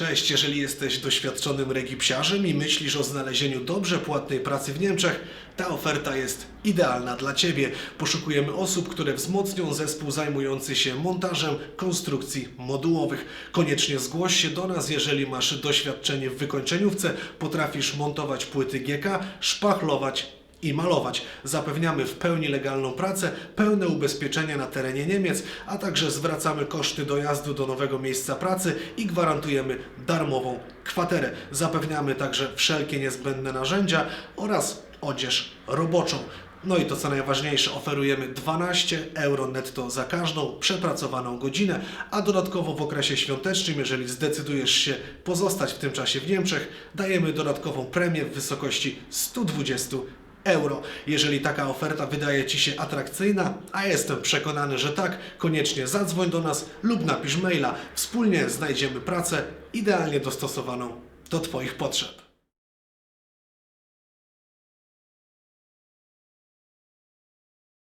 Cześć, jeżeli jesteś doświadczonym regipsiarzem i myślisz o znalezieniu dobrze płatnej pracy w Niemczech, ta oferta jest idealna dla Ciebie. Poszukujemy osób, które wzmocnią zespół zajmujący się montażem konstrukcji modułowych. Koniecznie zgłoś się do nas, jeżeli masz doświadczenie w wykończeniówce, potrafisz montować płyty GK, szpachlować i malować. Zapewniamy w pełni legalną pracę, pełne ubezpieczenia na terenie Niemiec, a także zwracamy koszty dojazdu do nowego miejsca pracy i gwarantujemy darmową kwaterę. Zapewniamy także wszelkie niezbędne narzędzia oraz odzież roboczą. No i to co najważniejsze, oferujemy 12 euro netto za każdą przepracowaną godzinę, a dodatkowo w okresie świątecznym, jeżeli zdecydujesz się pozostać w tym czasie w Niemczech, dajemy dodatkową premię w wysokości 120 euro. Jeżeli taka oferta wydaje Ci się atrakcyjna, a jestem przekonany, że tak, koniecznie zadzwoń do nas lub napisz maila. Wspólnie znajdziemy pracę idealnie dostosowaną do Twoich potrzeb.